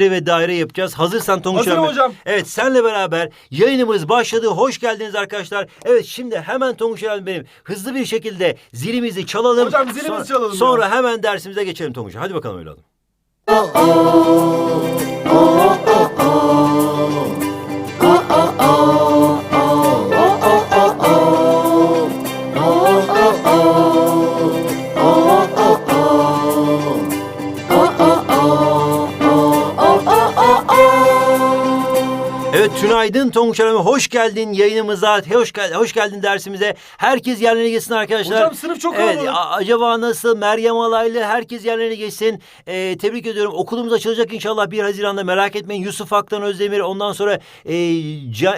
ve daire yapacağız. Hazırsan Tonguç Hazırım abi. hocam. Evet senle beraber yayınımız başladı. Hoş geldiniz arkadaşlar. Evet şimdi hemen Tonguç abi benim hızlı bir şekilde zilimizi çalalım. Hocam zilimizi Sonra- çalalım ya. Sonra hemen dersimize geçelim Tonguç. Hadi bakalım evladım. Evet tünaydın Tonguç abi hoş geldin yayınımıza. Hoş, gel- hoş geldin dersimize. Herkes yerlerine geçsin arkadaşlar. Hocam sınıf çok Evet, kalabalık. acaba nasıl Meryem Alaylı herkes yerlerine geçsin. Ee, tebrik ediyorum. Okulumuz açılacak inşallah 1 Haziran'da merak etmeyin. Yusuf Aktan Özdemir ondan sonra e,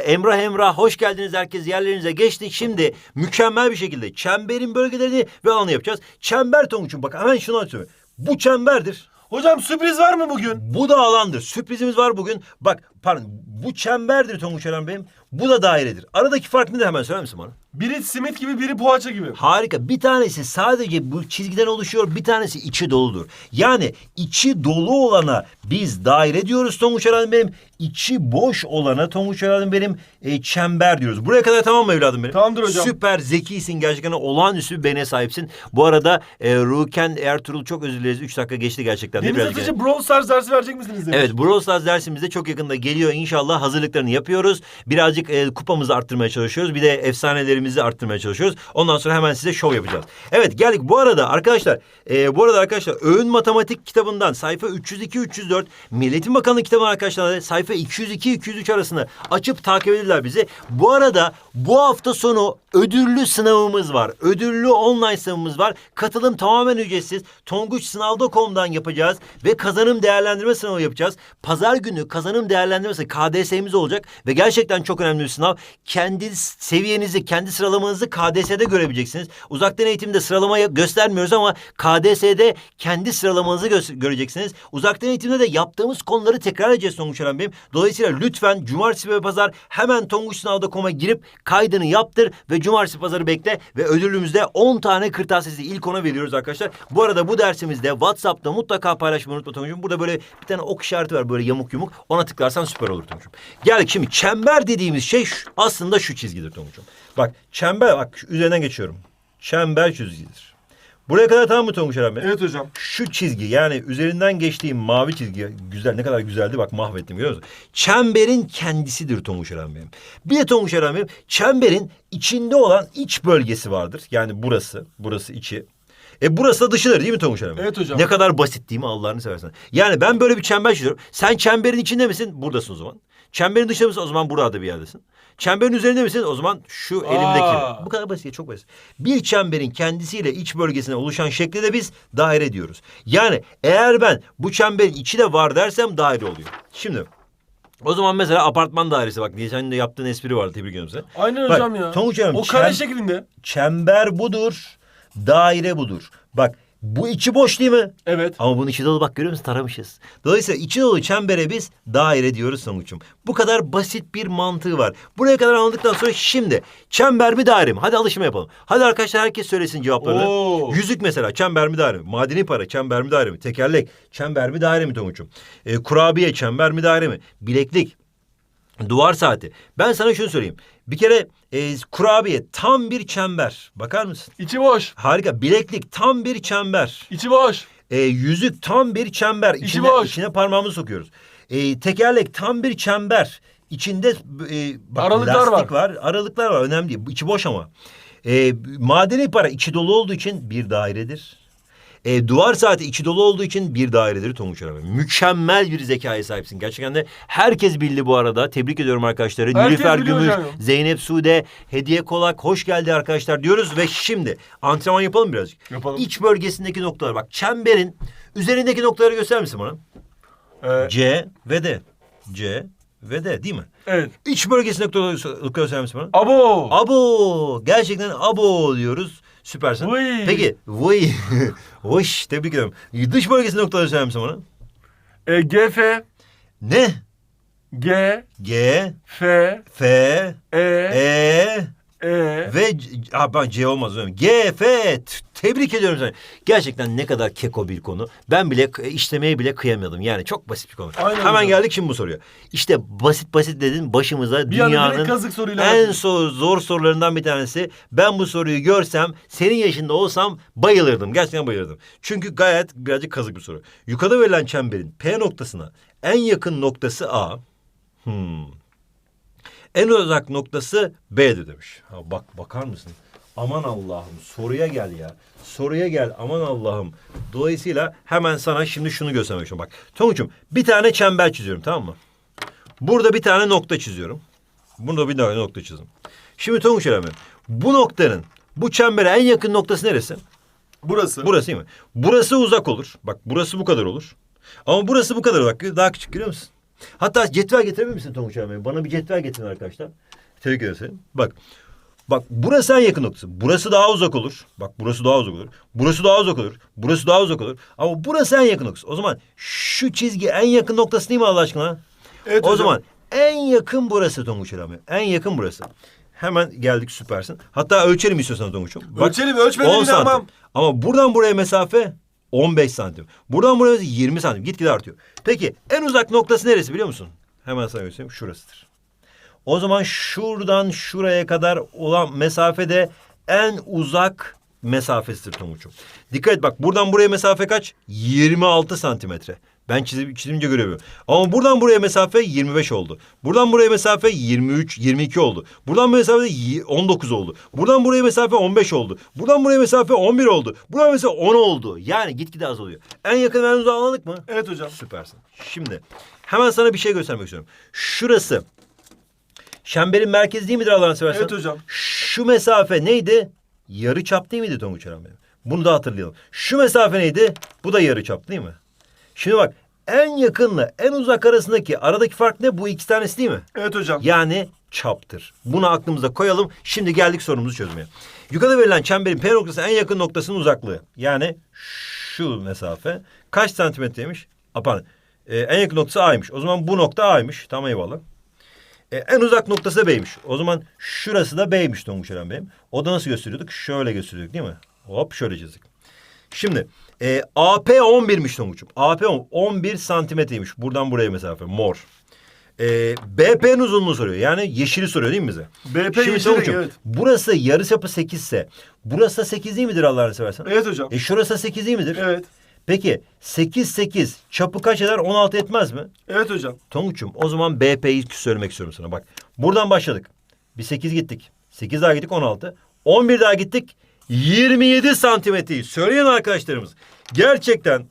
Emrah Emrah hoş geldiniz herkes yerlerinize geçti. Şimdi mükemmel bir şekilde çemberin bölgelerini ve alanı yapacağız. Çember Tonguç'um bak hemen şunu açıyorum. Bu çemberdir. Hocam sürpriz var mı bugün? Bu da alandır. Sürprizimiz var bugün. Bak pardon bu çemberdir Tonguç Eren benim. Bu da dairedir. Aradaki fark nedir hemen söyler misin bana? Biri simit gibi biri poğaça gibi. Harika. Bir tanesi sadece bu çizgiden oluşuyor. Bir tanesi içi doludur. Yani içi dolu olana biz daire diyoruz Tonguç Eren benim. İçi boş olana Tonguç Eren benim e, çember diyoruz. Buraya kadar tamam mı evladım benim? Tamamdır hocam. Süper zekisin gerçekten olağanüstü bir beyne sahipsin. Bu arada e, Ruken Ertuğrul çok özür dileriz. Üç dakika geçti gerçekten. de. Deniz Atıcı Brawl Stars dersi verecek misiniz demiş. Evet Brawl Stars dersimizde çok yakında geliyor inşallah hazırlıklarını yapıyoruz. Birazcık e, kupamızı arttırmaya çalışıyoruz. Bir de efsanelerimizi arttırmaya çalışıyoruz. Ondan sonra hemen size şov yapacağız. Evet geldik bu arada arkadaşlar e, bu arada arkadaşlar Öğün Matematik kitabından sayfa 302-304 Milletin Bakanlığı kitabı arkadaşlar sayfa 202-203 arasını açıp takip edirler bizi. Bu arada bu hafta sonu ödüllü sınavımız var. Ödüllü online sınavımız var. Katılım tamamen ücretsiz. Tonguçsınavda.com'dan yapacağız ve kazanım değerlendirme sınavı yapacağız. Pazar günü kazanım değerlendirmesi KDS'miz olacak ve gerçekten çok önemli bir sınav. Kendi seviyenizi, kendi sıralamanızı KDS'de görebileceksiniz. Uzaktan eğitimde sıralamayı göstermiyoruz ama KDS'de kendi sıralamanızı gö- göreceksiniz. Uzaktan eğitimde de yaptığımız konuları tekrar edeceğiz Tonguç Eren Bey'im. Dolayısıyla lütfen cumartesi ve pazar hemen tonguçsınavda.com'a girip kaydını yaptır ve cumartesi pazarı bekle ve ödülümüzde 10 tane kırtasiyesi ilk ona veriyoruz arkadaşlar. Bu arada bu dersimizde WhatsApp'ta mutlaka paylaşmayı unutma Tonguç'um. Burada böyle bir tane ok işareti var böyle yamuk yumuk. Ona tıklarsan süper olur Tonguç'um. Geldik şimdi çember dediğimiz şey şu- aslında şu çizgidir Tonguç'um. Bak çember bak üzerinden geçiyorum. Çember çizgidir. Buraya kadar tamam mı Tonguç Bey? Evet hocam. Şu çizgi yani üzerinden geçtiğim mavi çizgi güzel ne kadar güzeldi bak mahvettim görüyor musun? Çemberin kendisidir Tonguç benim. Bir de Tonguç benim çemberin içinde olan iç bölgesi vardır. Yani burası, burası içi. E burası da dışıdır değil mi Tonguç Bey? Evet hocam. Ne kadar basit değil mi Allah'ını seversen. Yani ben böyle bir çember çiziyorum. Sen çemberin içinde misin? Buradasın o zaman. Çemberin dışında mısın? O zaman burada bir yerdesin. Çemberin üzerinde misin? O zaman şu elimdeki. Bu kadar basit, çok basit. Bir çemberin kendisiyle iç bölgesine oluşan şekli de biz daire diyoruz. Yani eğer ben bu çemberin içi de var dersem daire oluyor. Şimdi o zaman mesela apartman dairesi bak geçen de yaptığın espri vardı tebrik ediyorum seni. Aynen Bak, hocam ya. Tonguç Hanım, o kare çem- şeklinde. Çember budur, daire budur. Bak bu içi boş değil mi? Evet. Ama bunun içi dolu bak görüyor musun taramışız. Dolayısıyla içi dolu çembere biz daire diyoruz sonuçum. Bu kadar basit bir mantığı var. Buraya kadar anladıktan sonra şimdi çember mi daire mi? Hadi alışma yapalım. Hadi arkadaşlar herkes söylesin cevaplarını. Oo. Yüzük mesela çember mi daire mi? Madeni para çember mi daire mi? Tekerlek çember mi daire mi Tonguç'um? Ee, kurabiye çember mi daire mi? Bileklik Duvar saati. Ben sana şunu söyleyeyim. Bir kere e, kurabiye tam bir çember. Bakar mısın? İçi boş. Harika. Bileklik tam bir çember. İçi boş. E, yüzük tam bir çember. İçi İçine, boş. içine parmağımızı sokuyoruz. E, tekerlek tam bir çember. İçinde e, bak, Aralıklar var. var. Aralıklar var. Önemli değil. İçi boş ama. E, madeni para içi dolu olduğu için bir dairedir. E, duvar saati içi dolu olduğu için bir dairedir Tonguç Arabı. Mükemmel bir zekaya sahipsin. Gerçekten de herkes bildi bu arada. Tebrik ediyorum arkadaşları. Herkes Nilüfer biliyor Gümüş, hocam. Zeynep Sude, Hediye Kolak hoş geldi arkadaşlar diyoruz. Ve şimdi antrenman yapalım birazcık. Yapalım. İç bölgesindeki noktalar bak çemberin üzerindeki noktaları gösterir misin bana? Ee, C ve D. C ve D değil mi? evet. İç bölgesindeki noktaları gösterir misin bana? Abo. Abo. Gerçekten abo diyoruz. Süpersin. Vıy. Peki. Vıy. Vış. Tebrik ediyorum. Dış bölgesindeki noktaları söyler misin bana? E, GF. Ne? G. G, F. F, E. E E. ve C, ha, ben C olmaz. öyle mi? G, F, Tebrik ediyorum seni. Gerçekten ne kadar keko bir konu. Ben bile işlemeye bile kıyamıyordum. Yani çok basit bir konu. Aynen Hemen hocam. geldik şimdi bu soruya. İşte basit basit dedin başımıza Bir dünyanın kazık soruyla en zor, zor sorularından bir tanesi. Ben bu soruyu görsem senin yaşında olsam bayılırdım. Gerçekten bayılırdım. Çünkü gayet birazcık kazık bir soru. Yukarıda verilen çemberin P noktasına en yakın noktası A. Hmm. En uzak noktası B'dir demiş. Ha, bak bakar mısın? Aman Allah'ım soruya gel ya. Soruya gel aman Allah'ım. Dolayısıyla hemen sana şimdi şunu göstermek istiyorum. Bak Tonguç'um bir tane çember çiziyorum tamam mı? Burada bir tane nokta çiziyorum. Burada bir tane nokta çizdim. Şimdi Tonguç Bey, bu noktanın bu çembere en yakın noktası neresi? Burası. Burası değil mi? Burası uzak olur. Bak burası bu kadar olur. Ama burası bu kadar uzak. Daha küçük görüyor musun? Hatta cetvel getirebilir misin Tonguç Bey? Bana bir cetvel getirin arkadaşlar. Tebrik ederim seni. Bak. Bak burası en yakın noktası. Burası daha uzak olur. Bak burası daha uzak olur. Burası daha uzak olur. Burası daha uzak olur. Ama burası en yakın noktası. O zaman şu çizgi en yakın noktası değil mi Allah aşkına? Evet o hocam. zaman en yakın burası Tonguç Bey. En yakın burası. Hemen geldik süpersin. Hatta ölçelim istiyorsan Tonguç'um. Bak, Ölçelim, ölçmeden 10 santim. inanmam. Ama buradan buraya mesafe 15 santim. Buradan buraya mesafe 20 santim. Gitgide artıyor. Peki en uzak noktası neresi biliyor musun? Hemen sana göstereyim. Şurasıdır. O zaman şuradan şuraya kadar olan mesafede en uzak mesafesidir Tonguç'um. Dikkat et bak buradan buraya mesafe kaç? 26 santimetre. Ben çizim, çizimince göremiyorum. Ama buradan buraya mesafe 25 oldu. Buradan buraya mesafe 23, 22 oldu. Buradan buraya mesafe y- 19 oldu. Buradan buraya mesafe 15 oldu. Buradan buraya mesafe 11 oldu. Buradan mesafe 10 oldu. Yani gitgide azalıyor. En yakın en uzağı anladık mı? Evet hocam. Süpersin. Şimdi hemen sana bir şey göstermek istiyorum. Şurası çemberin merkezi değil midir Allah'ını seversen? Evet hocam. Şu mesafe neydi? Yarı çap değil miydi Tonguç Eren benim? Bunu da hatırlayalım. Şu mesafe neydi? Bu da yarı çap değil mi? Şimdi bak en yakınla en uzak arasındaki aradaki fark ne? Bu iki tanesi değil mi? Evet hocam. Yani çaptır. Bunu aklımıza koyalım. Şimdi geldik sorumuzu çözmeye. Yukarıda verilen çemberin P noktası en yakın noktasının uzaklığı. Yani şu mesafe kaç santimetreymiş? A, pardon. Ee, en yakın noktası A'ymış. O zaman bu nokta A'ymış. Tamam eyvallah. Ee, en uzak noktası da B'ymiş. O zaman şurası da B'ymiş Tonguç Eren Bey'im. O da nasıl gösteriyorduk? Şöyle gösteriyorduk değil mi? Hop şöyle çizdik. Şimdi e, AP 11'miş Tonguç'um. AP 10, 11 santimetreymiş. Buradan buraya mesafe mor. E, BP'nin uzunluğunu soruyor. Yani yeşili soruyor değil mi bize? BP Şimdi yeşil Tonguç'um, evet. burası yarıçapı 8 ise burası da 8 değil midir Allah'ını seversen? Evet hocam. E şurası da 8 değil midir? Evet. Peki 8 8 çapı kaç eder? 16 etmez mi? Evet hocam. Tonguç'um o zaman BP'yi söylemek istiyorum sana. Bak buradan başladık. Bir 8 gittik. 8 daha gittik 16. 11 daha gittik. 27 santimetreyi söyleyen arkadaşlarımız. Gerçekten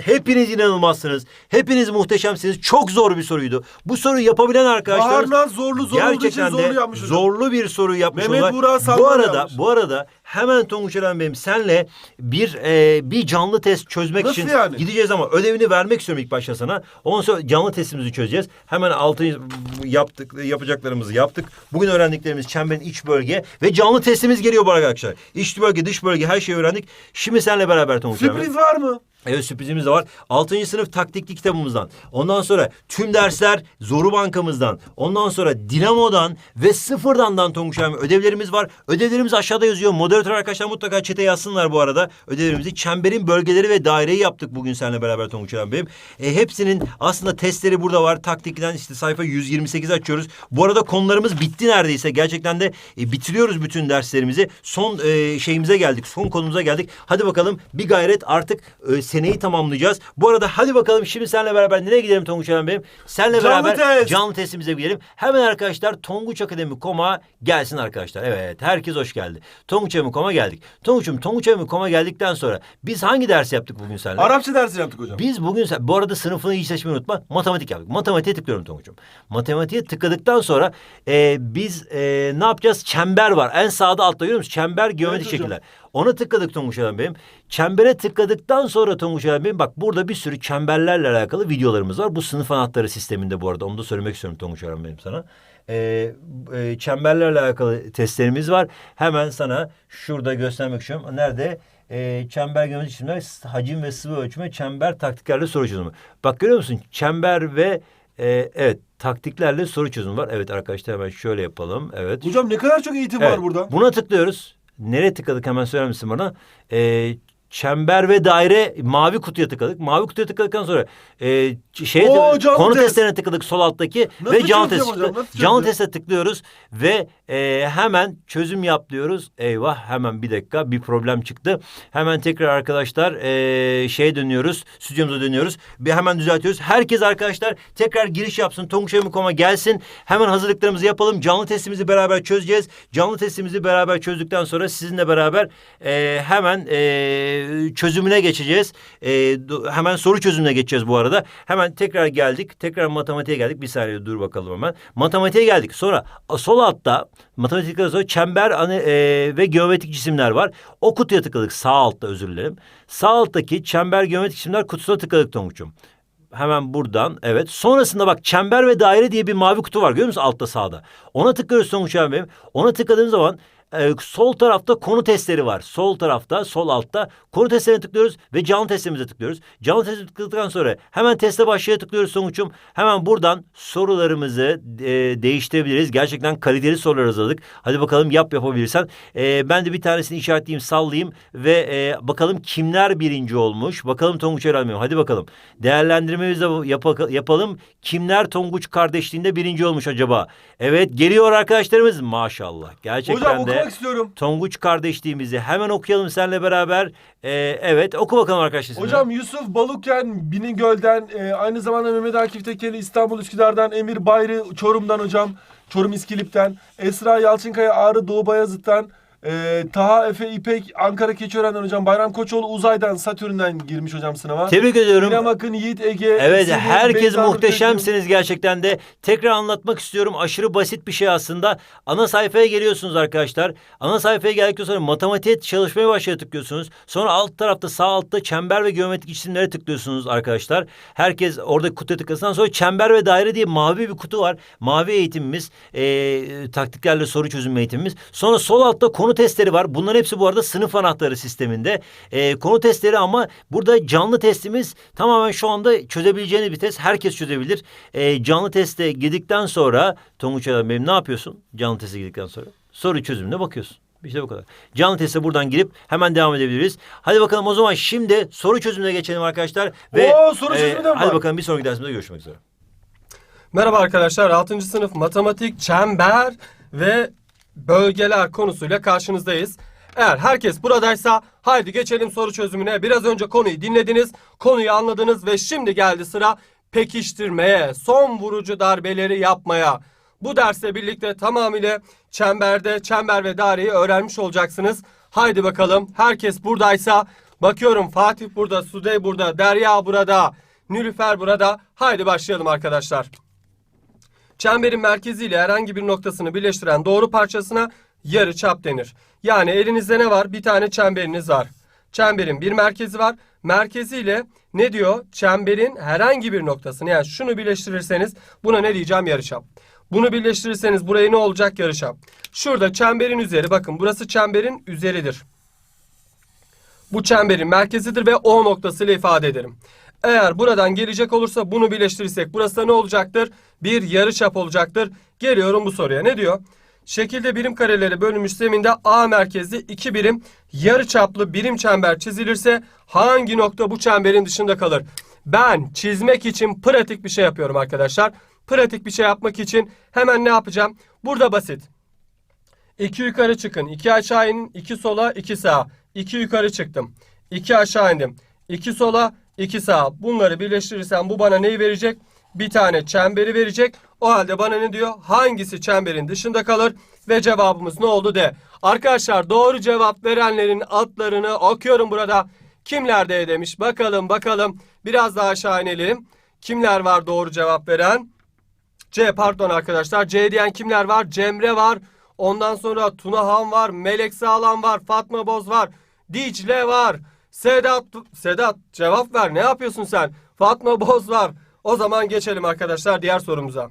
hepiniz inanılmazsınız. Hepiniz muhteşemsiniz. Çok zor bir soruydu. Bu soruyu yapabilen Baharlar zorlu zor olduğu için gerçekten zorlu de yapmış hocam. zorlu bir soru yapmış Mehmet oldular. Burak Bu arada yapmış. bu arada hemen Tonguç Eren Bey'im senle bir e, bir canlı test çözmek Nasıl için yani? gideceğiz ama ödevini vermek istiyorum ilk başta sana. Ondan sonra canlı testimizi çözeceğiz. Hemen altı yaptık yapacaklarımızı yaptık. Bugün öğrendiklerimiz çemberin iç bölge ve canlı testimiz geliyor bu arkadaşlar. İç bölge, dış bölge her şeyi öğrendik. Şimdi seninle beraber Tonguç Eren Bey. Sürpriz var mı? Evet sürprizimiz de var. 6. sınıf taktikli kitabımızdan. Ondan sonra tüm dersler Zoru Bankamızdan. Ondan sonra Dinamo'dan ve Sıfırdan'dan Tonguç abi ödevlerimiz var. Ödevlerimiz aşağıda yazıyor. Moderatör arkadaşlar mutlaka çete yazsınlar bu arada. Ödevlerimizi çemberin bölgeleri ve daireyi yaptık bugün seninle beraber Tonguç benim. E, hepsinin aslında testleri burada var. Taktikliden işte sayfa 128 açıyoruz. Bu arada konularımız bitti neredeyse. Gerçekten de e, bitiriyoruz bütün derslerimizi. Son e, şeyimize geldik. Son konumuza geldik. Hadi bakalım bir gayret artık e, seneyi tamamlayacağız. Bu arada hadi bakalım şimdi seninle beraber nereye gidelim Tonguç Eren benim? Seninle Canlı beraber test. canlı testimize gidelim. Hemen arkadaşlar Tonguç Akademi Koma gelsin arkadaşlar. Evet herkes hoş geldi. Tonguç Akademi Koma geldik. Tonguç'um Tonguç Akademi Koma geldikten sonra biz hangi ders yaptık bugün seninle? Arapça dersi yaptık hocam. Biz bugün bu arada sınıfını iyi seçmeyi unutma. Matematik yaptık. Matematiğe tıklıyorum Tonguç'um. Matematiğe tıkladıktan sonra e, biz e, ne yapacağız? Çember var. En sağda altta görüyor musun? Çember geometrik hocam. şekiller. Ona tıkladık Tonguç benim. Çembere tıkladıktan sonra Tonguç benim bak burada bir sürü çemberlerle alakalı videolarımız var. Bu sınıf anahtarı sisteminde bu arada onu da söylemek istiyorum Tonguç Hanım benim sana. Ee, e, çemberlerle alakalı testlerimiz var. Hemen sana şurada göstermek istiyorum. Nerede? Ee, çember geometrik çizimler, hacim ve sıvı ölçme, çember taktiklerle soru çözümü. Bak görüyor musun? Çember ve e, evet taktiklerle soru çözümü var. Evet arkadaşlar hemen şöyle yapalım. Evet. Hocam ne kadar çok eğitim Evet, var burada. Buna tıklıyoruz. Nereye tıkladık hemen söyler misin bana? Ee, çember ve daire mavi kutuya tıkladık. Mavi kutuya tıkladıktan sonra e, Oo, canlı konu test. testlerine tıkladık sol alttaki Nasıl ve canlı test hocam, nasıl Canlı teste tıklıyoruz ve e, hemen çözüm yap diyoruz. Eyvah hemen bir dakika bir problem çıktı. Hemen tekrar arkadaşlar e, şeye dönüyoruz. Stüdyomuza dönüyoruz. Bir hemen düzeltiyoruz. Herkes arkadaşlar tekrar giriş yapsın. Tonguç.com'a gelsin. Hemen hazırlıklarımızı yapalım. Canlı testimizi beraber çözeceğiz. Canlı testimizi beraber çözdükten sonra sizinle beraber e, hemen e, çözümüne geçeceğiz. E, hemen soru çözümüne geçeceğiz bu arada. Hemen tekrar geldik. Tekrar matematiğe geldik. Bir saniye dur bakalım hemen. Matematiğe geldik. Sonra sol altta matematikten sonra çember hani, e, ve geometrik cisimler var. O kutuya tıkladık. Sağ altta özür dilerim. Sağ alttaki çember geometrik cisimler kutusuna tıkladık Tonguç'um. Hemen buradan evet. Sonrasında bak çember ve daire diye bir mavi kutu var görüyor musun altta sağda. Ona tıklıyoruz Tonguç abi benim. Ona tıkladığım zaman e, sol tarafta konu testleri var. Sol tarafta, sol altta konu testlerine tıklıyoruz ve canlı testimize tıklıyoruz. Canlı testi tıkladıktan sonra hemen teste başlaya tıklıyoruz sonuçum. Hemen buradan sorularımızı e, değiştirebiliriz. Gerçekten kaliteli sorular hazırladık. Hadi bakalım yap yapabilirsen. E, ben de bir tanesini işaretleyeyim, sallayayım ve e, bakalım kimler birinci olmuş. Bakalım Tonguç mi? Hadi bakalım. Değerlendirmemizi de yapa- yapalım. Kimler Tonguç kardeşliğinde birinci olmuş acaba? Evet geliyor arkadaşlarımız. Maşallah. Gerçekten Hocam de. Okumak istiyorum. Tonguç kardeşliğimizi hemen okuyalım seninle beraber. Ee, evet oku bakalım arkadaşlar. Hocam Yusuf Baluken Binigöl'den e, aynı zamanda Mehmet Akif Tekeli İstanbul Üsküdar'dan Emir Bayrı Çorum'dan hocam. Çorum İskilip'ten. Esra Yalçınkaya Ağrı Doğu Bayazıt'tan. E, Taha Efe İpek Ankara Keçiören'den hocam. Bayram Koçoğlu Uzay'dan Satürn'den girmiş hocam sınava. Tebrik ediyorum. İrem Akın Yiğit Ege. Evet Semih, herkes Beyza muhteşemsiniz gerçekten de. Tekrar anlatmak istiyorum. Aşırı basit bir şey aslında. Ana sayfaya geliyorsunuz arkadaşlar. Ana sayfaya geldikten sonra matematik çalışmaya başlaya tıklıyorsunuz. Sonra alt tarafta sağ altta çember ve geometrik cisimlere tıklıyorsunuz arkadaşlar. Herkes orada kutuya tıklasından sonra çember ve daire diye mavi bir kutu var. Mavi eğitimimiz. eee, taktiklerle soru çözüm eğitimimiz. Sonra sol altta konu testleri var. Bunların hepsi bu arada sınıf anahtarı sisteminde. Eee, konu testleri ama burada canlı testimiz tamamen şu anda çözebileceğiniz bir test. Herkes çözebilir. Eee, canlı teste girdikten sonra Tonguç Adam benim ne yapıyorsun? Canlı teste girdikten sonra soru çözümüne bakıyorsun. İşte bu kadar. Canlı teste buradan girip hemen devam edebiliriz. Hadi bakalım o zaman şimdi soru çözümüne geçelim arkadaşlar. Ve Oo, soru eee, çözümü de mi Hadi var? bakalım bir sonraki dersimizde görüşmek üzere. Merhaba arkadaşlar. 6. sınıf matematik, çember ve bölgeler konusuyla karşınızdayız. Eğer herkes buradaysa haydi geçelim soru çözümüne. Biraz önce konuyu dinlediniz, konuyu anladınız ve şimdi geldi sıra pekiştirmeye, son vurucu darbeleri yapmaya. Bu dersle birlikte tamamıyla çemberde, çember ve daireyi öğrenmiş olacaksınız. Haydi bakalım herkes buradaysa bakıyorum Fatih burada, Sudey burada, Derya burada, Nülüfer burada. Haydi başlayalım arkadaşlar. Çemberin merkeziyle herhangi bir noktasını birleştiren doğru parçasına yarı çap denir. Yani elinizde ne var? Bir tane çemberiniz var. Çemberin bir merkezi var. Merkeziyle ne diyor? Çemberin herhangi bir noktasını yani şunu birleştirirseniz buna ne diyeceğim? Yarıçap. Bunu birleştirirseniz buraya ne olacak? Yarıçap. Şurada çemberin üzeri bakın burası çemberin üzeridir. Bu çemberin merkezidir ve O noktasıyla ifade ederim. Eğer buradan gelecek olursa bunu birleştirirsek burası da ne olacaktır? Bir yarıçap olacaktır. Geliyorum bu soruya. Ne diyor? Şekilde birim kareleri bölünmüş zeminde A merkezli iki birim yarıçaplı birim çember çizilirse hangi nokta bu çemberin dışında kalır? Ben çizmek için pratik bir şey yapıyorum arkadaşlar. Pratik bir şey yapmak için hemen ne yapacağım? Burada basit. İki yukarı çıkın. iki aşağı inin. iki sola, iki sağa. İki yukarı çıktım. İki aşağı indim. İki sola, iki sağa. Bunları birleştirirsem bu bana neyi verecek? Bir tane çemberi verecek. O halde bana ne diyor? Hangisi çemberin dışında kalır? Ve cevabımız ne oldu de. Arkadaşlar doğru cevap verenlerin adlarını okuyorum burada. Kimler de demiş? Bakalım bakalım. Biraz daha aşağı inelim. Kimler var doğru cevap veren? C pardon arkadaşlar. C diyen kimler var? Cemre var. Ondan sonra Tunahan var. Melek Sağlam var. Fatma Boz var. Dicle var. Sedat Sedat cevap ver. Ne yapıyorsun sen? Fatma Boz var. O zaman geçelim arkadaşlar diğer sorumuza.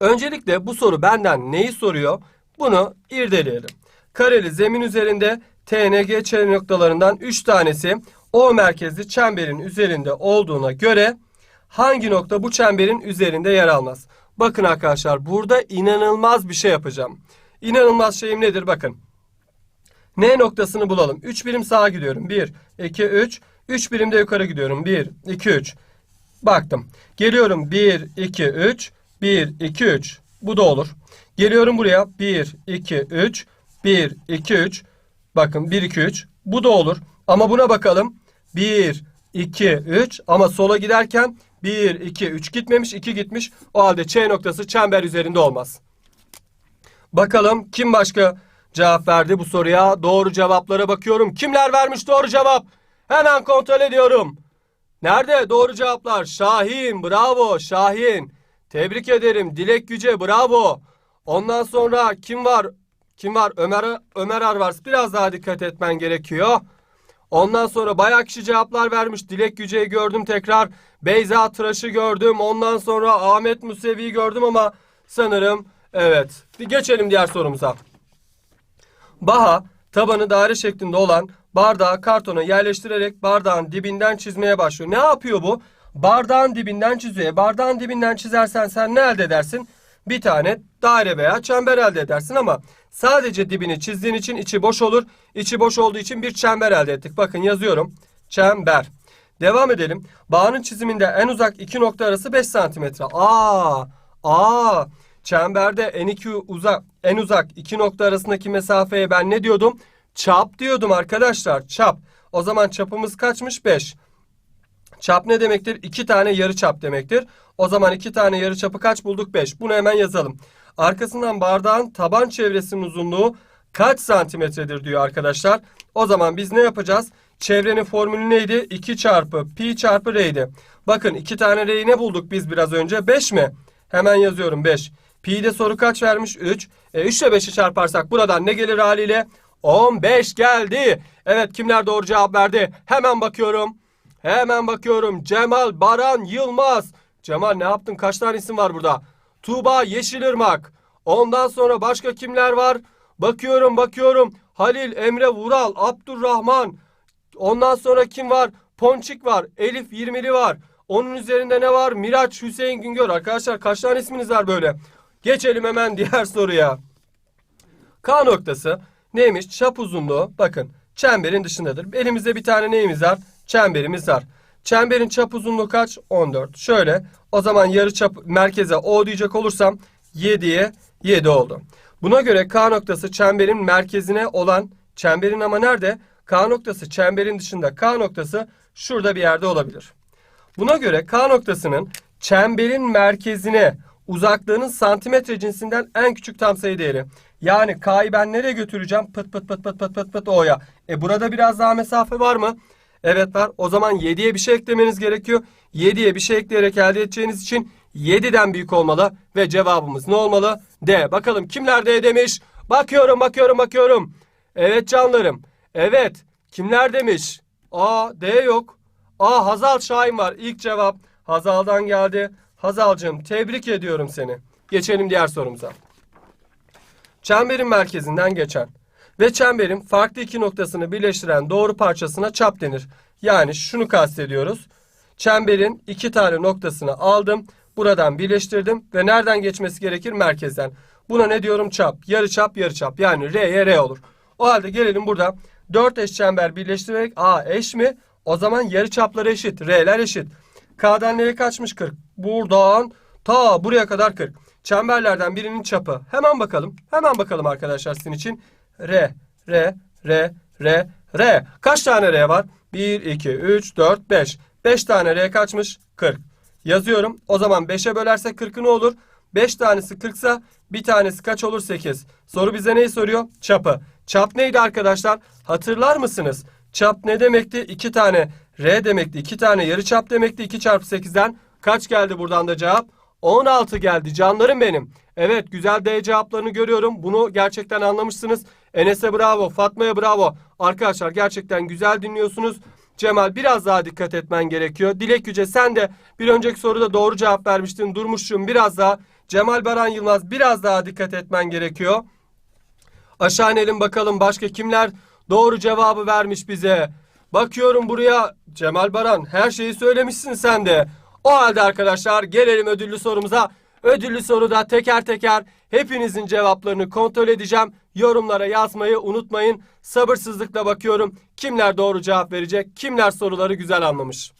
Öncelikle bu soru benden neyi soruyor? Bunu irdeleyelim. Kareli zemin üzerinde TNG çevre noktalarından 3 tanesi O merkezli çemberin üzerinde olduğuna göre hangi nokta bu çemberin üzerinde yer almaz? Bakın arkadaşlar burada inanılmaz bir şey yapacağım. İnanılmaz şeyim nedir? Bakın. N noktasını bulalım. 3 birim sağa gidiyorum. 1, 2, 3. 3 birim de yukarı gidiyorum. 1, 2, 3. Baktım. Geliyorum 1, 2, 3. 1, 2, 3. Bu da olur. Geliyorum buraya. 1, 2, 3. 1, 2, 3. Bakın 1, 2, 3. Bu da olur. Ama buna bakalım. 1, 2, 3. Ama sola giderken 1, 2, 3 gitmemiş. 2 gitmiş. O halde Ç noktası çember üzerinde olmaz. Bakalım kim başka cevap verdi bu soruya? Doğru cevaplara bakıyorum. Kimler vermiş doğru cevap? Hemen kontrol ediyorum. Nerede doğru cevaplar? Şahin, bravo Şahin. Tebrik ederim. Dilek Yüce, bravo. Ondan sonra kim var? Kim var? Ömer Ömer Arvars. Biraz daha dikkat etmen gerekiyor. Ondan sonra bayağı kişi cevaplar vermiş. Dilek Yüce'yi gördüm tekrar. Beyza Tıraş'ı gördüm. Ondan sonra Ahmet Musevi'yi gördüm ama sanırım evet. Geçelim diğer sorumuza. Baha tabanı daire şeklinde olan bardağı kartona yerleştirerek bardağın dibinden çizmeye başlıyor. Ne yapıyor bu? Bardağın dibinden çiziyor. Bardağın dibinden çizersen sen ne elde edersin? Bir tane daire veya çember elde edersin ama sadece dibini çizdiğin için içi boş olur. İçi boş olduğu için bir çember elde ettik. Bakın yazıyorum. Çember. Devam edelim. Bağın çiziminde en uzak iki nokta arası 5 santimetre. Aa, aa. Çemberde en iki uzak en uzak iki nokta arasındaki mesafeye ben ne diyordum? Çap diyordum arkadaşlar. Çap. O zaman çapımız kaçmış? 5. Çap ne demektir? İki tane yarı çap demektir. O zaman iki tane yarı çapı kaç bulduk? 5. Bunu hemen yazalım. Arkasından bardağın taban çevresinin uzunluğu kaç santimetredir diyor arkadaşlar. O zaman biz ne yapacağız? Çevrenin formülü neydi? 2 çarpı pi çarpı r'ydi. Bakın iki tane r'yi ne bulduk biz biraz önce? 5 mi? Hemen yazıyorum 5. Pi'de soru kaç vermiş? 3. E, 3 ile 5'i çarparsak buradan ne gelir haliyle? 15 geldi. Evet kimler doğru cevap verdi? Hemen bakıyorum. Hemen bakıyorum. Cemal Baran Yılmaz. Cemal ne yaptın? Kaç tane isim var burada? Tuğba Yeşilırmak. Ondan sonra başka kimler var? Bakıyorum bakıyorum. Halil Emre Vural, Abdurrahman. Ondan sonra kim var? Ponçik var. Elif Yirmili var. Onun üzerinde ne var? Miraç Hüseyin Güngör. Arkadaşlar kaç tane isminiz var böyle? Geçelim hemen diğer soruya. K noktası neymiş? Çap uzunluğu bakın çemberin dışındadır. Elimizde bir tane neyimiz var? Çemberimiz var. Çemberin çap uzunluğu kaç? 14. Şöyle o zaman yarı çap merkeze O diyecek olursam 7'ye 7 oldu. Buna göre K noktası çemberin merkezine olan çemberin ama nerede? K noktası çemberin dışında K noktası şurada bir yerde olabilir. Buna göre K noktasının çemberin merkezine uzaklığının santimetre cinsinden en küçük tam sayı değeri. Yani K'yı ben nereye götüreceğim? Pıt pıt pıt pıt pıt pıt pıt O'ya. E burada biraz daha mesafe var mı? Evet var. O zaman 7'ye bir şey eklemeniz gerekiyor. 7'ye bir şey ekleyerek elde edeceğiniz için 7'den büyük olmalı ve cevabımız ne olmalı? D. Bakalım kimler D demiş? Bakıyorum bakıyorum bakıyorum. Evet canlarım. Evet. Kimler demiş? A. D yok. A. Hazal Şahin var. İlk cevap Hazal'dan geldi. Hazal'cığım tebrik ediyorum seni. Geçelim diğer sorumuza. Çemberin merkezinden geçen ve çemberin farklı iki noktasını birleştiren doğru parçasına çap denir. Yani şunu kastediyoruz. Çemberin iki tane noktasını aldım. Buradan birleştirdim ve nereden geçmesi gerekir? Merkezden. Buna ne diyorum? Çap. Yarı çap, yarı çap. Yani R'ye R olur. O halde gelelim burada. Dört eş çember birleştirerek A eş mi? O zaman yarı çapları eşit. R'ler eşit. K'dan nereye kaçmış 40? Buradan ta buraya kadar 40. Çemberlerden birinin çapı. Hemen bakalım. Hemen bakalım arkadaşlar sizin için. R, R, R, R, R. Kaç tane R var? 1, 2, 3, 4, 5. 5 tane R kaçmış? 40. Yazıyorum. O zaman 5'e bölersek 40'ı ne olur? 5 tanesi 40 ise bir tanesi kaç olur? 8. Soru bize neyi soruyor? Çapı. Çap neydi arkadaşlar? Hatırlar mısınız? Çap ne demekti? 2 tane R demekti. 2 tane yarı çap demekti. 2 çarpı 8'den kaç geldi buradan da cevap? 16 geldi canlarım benim. Evet güzel D cevaplarını görüyorum. Bunu gerçekten anlamışsınız. Enes'e bravo, Fatma'ya bravo. Arkadaşlar gerçekten güzel dinliyorsunuz. Cemal biraz daha dikkat etmen gerekiyor. Dilek Yüce sen de bir önceki soruda doğru cevap vermiştin. Durmuşçum biraz daha. Cemal Baran Yılmaz biraz daha dikkat etmen gerekiyor. Aşağı inelim bakalım başka kimler doğru cevabı vermiş bize. Bakıyorum buraya Cemal Baran her şeyi söylemişsin sen de. O halde arkadaşlar gelelim ödüllü sorumuza. Ödüllü soruda teker teker hepinizin cevaplarını kontrol edeceğim. Yorumlara yazmayı unutmayın. Sabırsızlıkla bakıyorum. Kimler doğru cevap verecek, kimler soruları güzel anlamış.